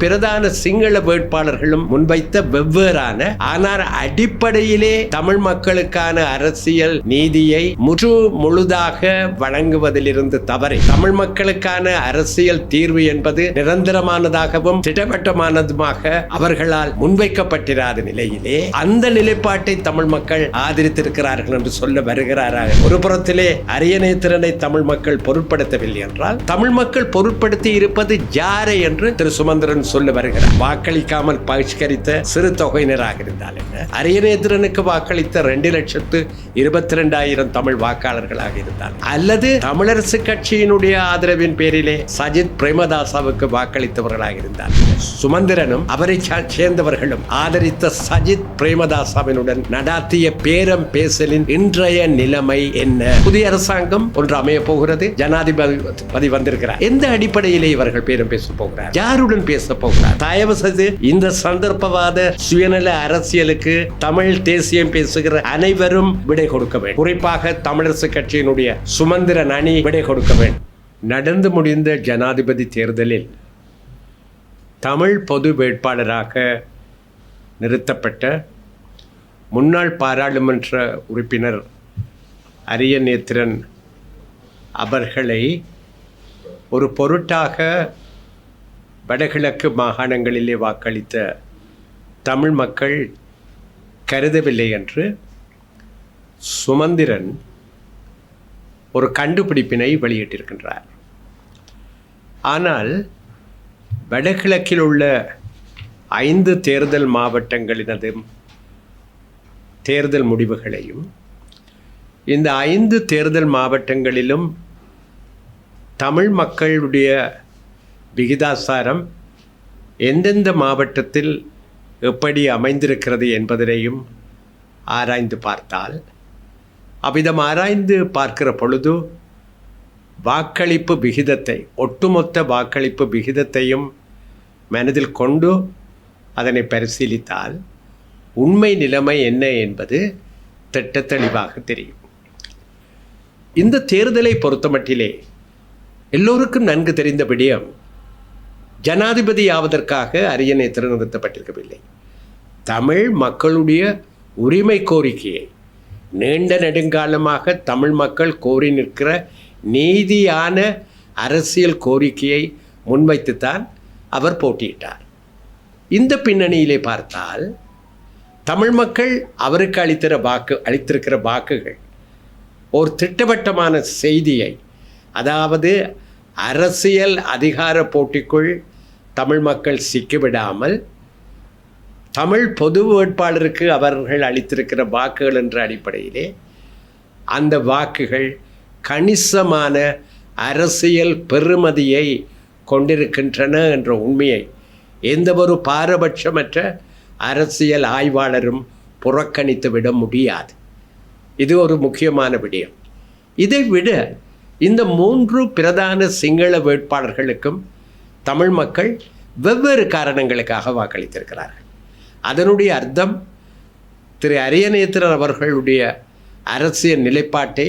பிரதான சிங்கள வேட்பாளர்களும் முன்வைத்த வெவ்வேறான ஆனால் அடிப்படையிலே தமிழ் மக்களுக்கான அரசியல் நீதியை முழு முழுதாக வழங்குவதிலிருந்து தவறி. தமிழ் மக்களுக்கான அரசியல் தீர்வு என்பது நிரந்தரமானதாகவும் திட்டவட்டமானதுமாக அவர்களால் முன்வைக்கப்பட்டிராத நிலையிலே அந்த நிலைப்பாட்டை தமிழ் மக்கள் ஆதரித்திருக்கிறார்கள் என்று சொல்ல வருகிறார்கள் ஒரு புறத்திலே திறனை தமிழ் மக்கள் பொருட்படுத்தவில்லை என்றால் தமிழ் மக்கள் பொருட்படுத்தி இருப்பது யாரை என்று திரு சுமந்திரன் சொல்ல வருகிறார். வாக்களிக்காமல் பகிஷ்கரித்த சிறு தொகையினராக இருந்தால் என்ன? அரியநேத்திரனுக்கு வாக்களித்த ரெண்டு லட்சத்து இருபத்தி ரெண்டாயிரம் தமிழ் வாக்காளர்களாக இருந்தால் அல்லது தமிழரசு கட்சியினுடைய ஆதரவின் பேரிலே சஜித் பிரேமதாசாவுக்கு வாக்களித்தவர்களாக இருந்தால் சுமந்திரனும் அவரை சேர்ந்தவர்களும் ஆதரித்த சஜித் பிரேமதாசாவினுடன் நடாத்திய பேரம் பேசலின் இன்றைய நிலைமை என்ன? புதிய அரசாங்கம் ஒன்று அமைய போகிறது. ஜனாதிபதி வந்திருக்கிறார். எந்த அடிப்படையிலே இவர்கள் பேரம் பேச போகிறார்? யாருடன் பேச போகிறார் தயவு செய்து இந்த சந்தர்ப்பவாத சுயநல அரசியலுக்கு தமிழ் தேசியம் பேசுகிற அனைவரும் விடை கொடுக்க வேண்டும். குறிப்பாக தமிழரசு கட்சியினுடைய சுமந்திரன் அணி விடை கொடுக்க வேண்டும். நடந்து முடிந்த ஜனாதிபதி தேர்தலில் தமிழ் பொது வேட்பாளராக நிறுத்தப்பட்ட முன்னாள் பாராளுமன்ற உறுப்பினர் அரியநேத்திரன் அவர்களை ஒரு பொருட்டாக வடகிழக்கு மாகாணங்களிலே வாக்களித்த தமிழ் மக்கள் கருதவில்லை என்று சுமந்திரன் ஒரு கண்டுபிடிப்பினை வெளியிட்டிருக்கின்றார். ஆனால் வடகிழக்கில் உள்ள ஐந்து தேர்தல் மாவட்டங்களினதும் தேர்தல் முடிவுகளையும் இந்த ஐந்து தேர்தல் மாவட்டங்களிலும் தமிழ் மக்களுடைய விகிதாசாரம் எந்தெந்த மாவட்டத்தில் எப்படி அமைந்திருக்கிறது என்பதனையும் ஆராய்ந்து பார்த்தால் அவ்விதம் ஆராய்ந்து பார்க்கிற பொழுது வாக்களிப்பு விகிதத்தை ஒட்டுமொத்த வாக்களிப்பு விகிதத்தையும் மனதில் கொண்டு அதனை பரிசீலித்தால் உண்மை நிலைமை என்ன என்பது திட்டத் தெளிவாக தெரியும். இந்த தேர்தலை பொறுத்தமட்டிலே எல்லோருக்கும் நன்கு தெரிந்த விடயம் ஜனாதிபதி ஆவதற்காக அரியணை திறநிறுத்தப்பட்டிருக்கவில்லை தமிழ் மக்களுடைய உரிமை கோரிக்கையை நீண்ட நெடுங்காலமாக தமிழ் மக்கள் கோரி நிற்கிற நீதியான அரசியல் கோரிக்கையை முன்வைத்துத்தான் அவர் போட்டியிட்டார். இந்த பின்னணியிலே பார்த்தால் தமிழ் மக்கள் அவருக்கு அளித்திற வாக்கு அளித்திருக்கிற வாக்குகள் ஒரு திட்டவட்டமான செய்தியை அதாவது அரசியல் அதிகார போட்டிக்குள் தமிழ் மக்கள் சிக்கிவிடாமல் தமிழ் பொது வேட்பாளருக்கு அவர்கள் அளித்திருக்கிற வாக்குகள் என்ற அடிப்படையிலே அந்த வாக்குகள் கணிசமான அரசியல் பெறுமதியை கொண்டிருக்கின்றன என்ற உண்மையை எந்த ஒரு பாரபட்சமற்ற அரசியல் ஆய்வாளரும் புறக்கணித்து விட முடியாது. இது ஒரு முக்கியமான விடயம். இதை விட இந்த மூன்று பிரதான சிங்கள வேட்பாளர்களுக்கும் தமிழ் மக்கள் வெவ்வேறு காரணங்களுக்காக வாக்களித்திருக்கிறார்கள். அதனுடைய அர்த்தம் திரு அரியநேத்திரர் அவர்களுடைய அரசியல் நிலைப்பாட்டை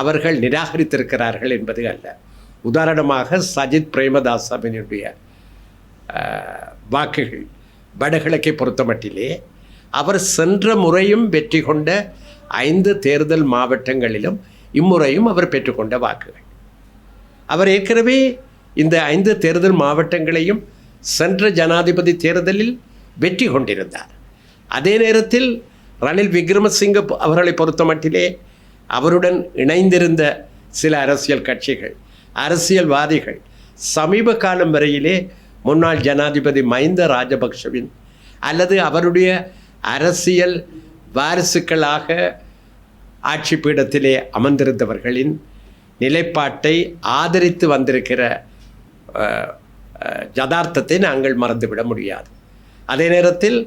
அவர்கள் நிராகரித்திருக்கிறார்கள் என்பது அல்ல. உதாரணமாக சஜித் பிரேமதாசாமினுடைய வாக்குகள் வடகிழக்கை பொறுத்தமட்டிலே அவர் சென்ற முறையும் வெற்றி கொண்ட ஐந்து தேர்தல் மாவட்டங்களிலும் இம்முறையும் அவர் பெற்றுக்கொண்ட வாக்குகள். அவர் ஏற்கனவே இந்த ஐந்து தேர்தல் மாவட்டங்களையும் சென்ற ஜனாதிபதி தேர்தலில் வெற்றி கொண்டிருந்தார். அதே நேரத்தில் ரணில் விக்ரமசிங்க அவர்களை பொறுத்தமட்டிலே அவருடன் இணைந்திருந்த சில அரசியல் கட்சிகள் அரசியல்வாதிகள் சமீப காலம் வரையிலே முன்னாள் ஜனாதிபதி மஹிந்த ராஜபக்ஷவின் அல்லது அவருடைய அரசியல் வாரிசுக்களாக ஆட்சி பீடத்திலே அமர்ந்திருந்தவர்களின் நிலைப்பாட்டை ஆதரித்து வந்திருக்கிற யதார்த்தத்தை நாங்கள் மறந்துவிட முடியாது. அதே நேரத்தில்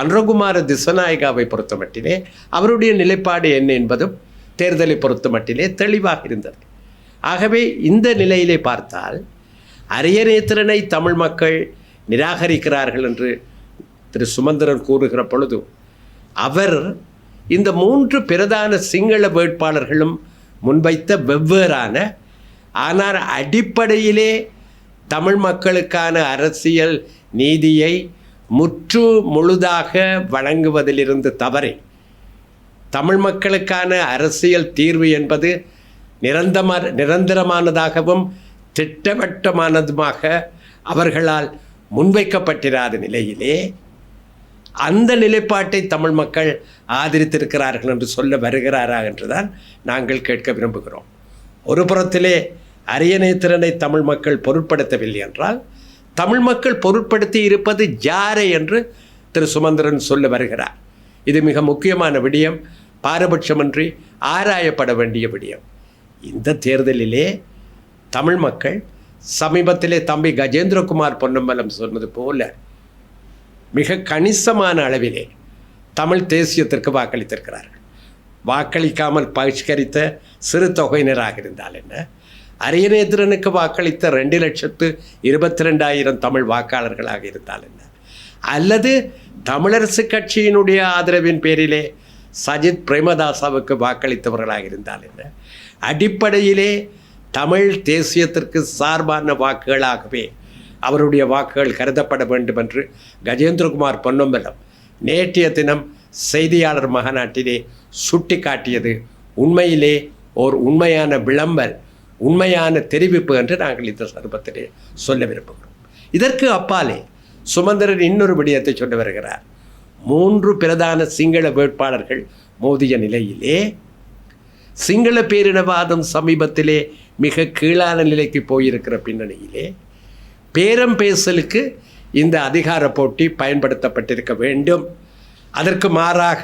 அன்றகுமார திசநாயகாவை பொறுத்த மட்டிலே அவருடைய நிலைப்பாடு என்ன என்பதும் தேர்தலை பொறுத்த மட்டிலே தெளிவாக இருந்தது. ஆகவே இந்த நிலையிலே பார்த்தால் அரியநேத்திரனை தமிழ் மக்கள் நிராகரிக்கிறார்கள் என்று திரு சுமந்திரன் கூறுகிற பொழுது அவர் இந்த மூன்று பிரதான சிங்கள வேட்பாளர்களும் முன்வைத்த வெவ்வேறான ஆனால் அடிப்படையிலே தமிழ் மக்களுக்கான அரசியல் நீதியை முற்று முழுதாக வழங்குவதிலிருந்து தவறி. தமிழ் மக்களுக்கான அரசியல் தீர்வு என்பது நிரந்தம நிரந்தரமானதாகவும் திட்டவட்டமானதுமாக அவர்களால் முன்வைக்கப்பட்டிராத நிலையிலே அந்த நிலைப்பாட்டை தமிழ் மக்கள் ஆதரித்திருக்கிறார்கள் என்று சொல்ல வருகிறாரா என்றுதான் நாங்கள் கேட்க விரும்புகிறோம். ஒரு புறத்திலே அரியணை திறனை தமிழ் மக்கள் பொருட்படுத்தவில்லை என்றால் தமிழ் மக்கள் பொருட்படுத்தி இருப்பது ஜாரை என்று திரு சுமந்திரன் சொல்ல வருகிறார். இது மிக முக்கியமான விடயம் பாரபட்சமின்றி ஆராயப்பட வேண்டிய விடயம். இந்த தேர்தலிலே தமிழ் மக்கள் சமீபத்திலே தம்பி கஜேந்திரகுமார் பொன்னம்பலம் சொன்னது போல மிக கணிசமான அளவிலே தமிழ் தேசியத்திற்கு வாக்களித்திருக்கிறார்கள். வாக்களிக்காமல் பகிஷ்கரித்த சிறு தொகையினராக இருந்தால் என்ன? அரியநேத்திரனுக்கு வாக்களித்த ரெண்டு லட்சத்து இருபத்தி ரெண்டாயிரம் தமிழ் வாக்காளர்களாக இருந்தால் என்ன? அல்லது தமிழரசு கட்சியினுடைய ஆதரவின் பேரிலே சஜித் பிரேமதாசாவுக்கு வாக்களித்தவர்களாக இருந்தால் என்ன? அடிப்படையிலே தமிழ் தேசியத்திற்கு சார்பான வாக்குகளாகவே அவருடைய வாக்குகள் கருதப்பட வேண்டும் என்று கஜேந்திரகுமார் பொன்னம்பலம் நேற்றைய தினம் செய்தியாளர் மகநாட்டிலே சுட்டி காட்டியது உண்மையிலே ஓர் உண்மையான விளம்பல். உண்மையான தெரிவிப்பு என்று நாங்கள் இந்த சந்தர்ப்பத்திலே சொல்ல விரும்புகிறோம். இதற்கு அப்பாலே சுமந்திரன் இன்னொரு விடயத்தை சொல்ல வருகிறார். மூன்று பிரதான சிங்கள வேட்பாளர்கள் மோதிய நிலையிலே சிங்கள பேரினவாதம் சமீபத்திலே மிக கீழான நிலைக்கு போயிருக்கிற பின்னணியிலே பேரம் பேசலுக்கு இந்த அதிகார போட்டி பயன்படுத்தப்பட்டிருக்க வேண்டும். அதற்கு மாறாக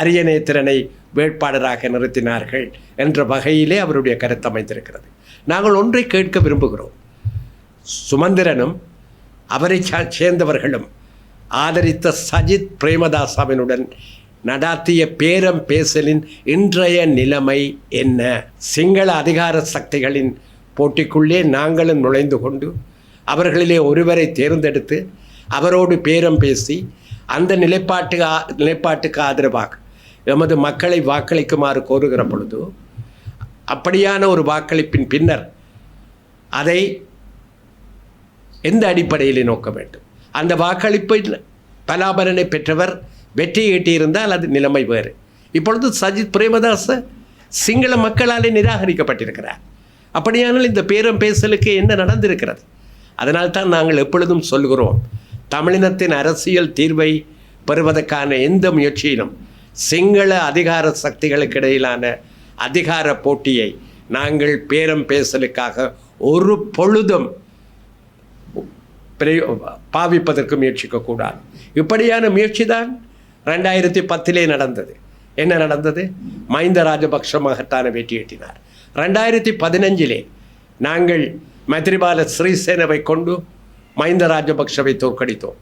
அரியநேத்திரனை வேட்பாளராக நிறுத்தினார்கள் என்ற வகையிலே அவருடைய கருத்து அமைந்திருக்கிறது. நாங்கள் ஒன்றை கேட்க விரும்புகிறோம். சுமந்திரனும் அவரை சேர்ந்தவர்களும் ஆதரித்த சஜித் பிரேமதாசாவினுடன் நடாத்திய பேரம் பேசலின் இன்றைய நிலைமை என்ன? சிங்கள அதிகார சக்திகளின் போட்டிக்குள்ளே நாங்களும் நுழைந்து கொண்டு அவர்களிலே ஒருவரை தேர்ந்தெடுத்து அவரோடு பேரம் பேசி அந்த நிலைப்பாட்டு நிலைப்பாட்டுக்கு ஆதரவாக எமது மக்களை வாக்களிக்குமாறு கோருகிற பொழுது அப்படியான ஒரு வாக்களிப்பின் பின்னர் அதை எந்த அடிப்படையில் நோக்க வேண்டும்? அந்த வாக்களிப்பில் பலாபலனை பெற்றவர் வெற்றி ஈட்டியிருந்தால் அது நிலைமை வேறு. இப்பொழுது சஜித் பிரேமதாச சிங்கள மக்களாலே நிராகரிக்கப்பட்டிருக்கிறார். அப்படியானால் இந்த பேரம் பேசலுக்கு என்ன நடந்திருக்கிறது? அதனால் தான் நாங்கள் எப்பொழுதும் சொல்கிறோம் தமிழினத்தின் அரசியல் தீர்வை பெறுவதற்கான எந்த முயற்சியிலும் சிங்கள அதிகார சக்திகளுக்கு இடையிலான அதிகார போட்டியை நாங்கள் பேரம் பேசலுக்காக ஒரு பொழுதும் பாவிப்பதற்கு முயற்சிக்கக்கூடாது இப்படியான முயற்சி தான் ரெண்டாயிரத்தி பத்திலே நடந்தது. என்ன நடந்தது? மஹிந்த ராஜபக்ஷ மகத்தான வெற்றி எட்டினார் ரெண்டாயிரத்தி பதினஞ்சிலே நாங்கள் மைத்ரிபால ஸ்ரீசேனவை கொண்டு மஹிந்த ராஜபக்ஷவை தோற்கடித்தோம்.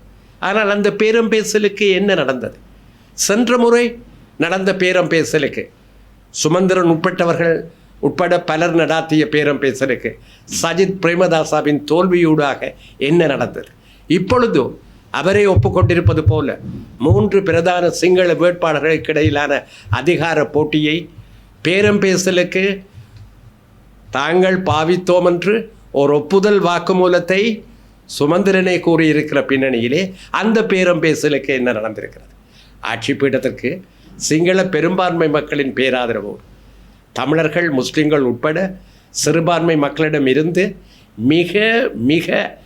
ஆனால் அந்த பேரம் பேசலுக்கு என்ன நடந்தது? சென்ற முறை நடந்த பேரம் பேசலுக்கு. சுமந்திரன் உட்பட்டவர்கள் உட்பட பலர் நடாத்திய பேரம் பேசலுக்கு. சஜித் பிரேமதாசாவின் தோல்வியூடாக என்ன நடந்தது? இப்பொழுது அவரே ஒப்புக்கொண்டிருப்பது போல மூன்று பிரதான சிங்கள வேட்பாளர்களுக்கு இடையிலான அதிகார போட்டியை பேரம் பேசலுக்கு தாங்கள் பாவித்தோம் என்று ஒரு ஒப்புதல் வாக்குமூலத்தை சுமந்திரனை கூறியிருக்கிற பின்னணியிலே அந்த பேரம் பேசலுக்கு என்ன நடந்திருக்கிறது? ஆட்சி பீடத்திற்கு சிங்கள பெரும்பான்மை மக்களின் பேராதரவோடு தமிழர்கள் முஸ்லிம்கள் உட்பட சிறுபான்மை மக்களிடம் இருந்து மிக மிக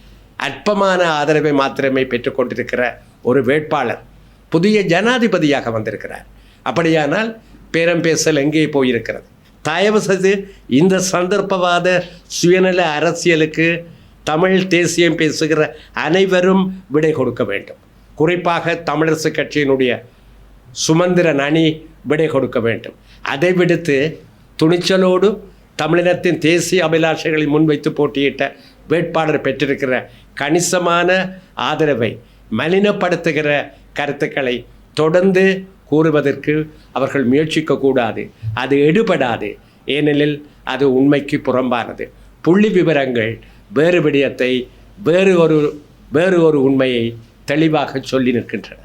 அற்பமான ஆதரவை மாத்திரமே பெற்றுக்கொண்டிருக்கிற ஒரு வேட்பாளர் புதிய ஜனாதிபதியாக வந்திருக்கிறார். அப்படியானால் பேரம் பேசல் எங்கே போயிருக்கிறது? தயவு செய்து இந்த சந்தர்ப்பவாத சுயநல அரசியலுக்கு தமிழ் தேசியம் பேசுகிற அனைவரும் விடை கொடுக்க வேண்டும். குறிப்பாக தமிழரசு கட்சியினுடைய சுமந்திரன் அணி விடை கொடுக்க வேண்டும். அதை விடுத்து துணிச்சலோடு தமிழினத்தின் தேசிய அபிலாஷைகளை முன்வைத்து போட்டியிட்ட வேட்பாளர் பெற்றிருக்கிற கணிசமான ஆதரவை மலினப்படுத்துகிற கருத்துக்களை தொடர்ந்து கூறுவதற்கு அவர்கள் முயற்சிக்கக்கூடாது. அது எடுபடாது. ஏனெனில் அது உண்மைக்கு புறம்பானது. புள்ளி விவரங்கள் வேறு விடயத்தை வேறு ஒரு வேறு ஒரு உண்மையை தெளிவாக சொல்லி நிற்கின்றன.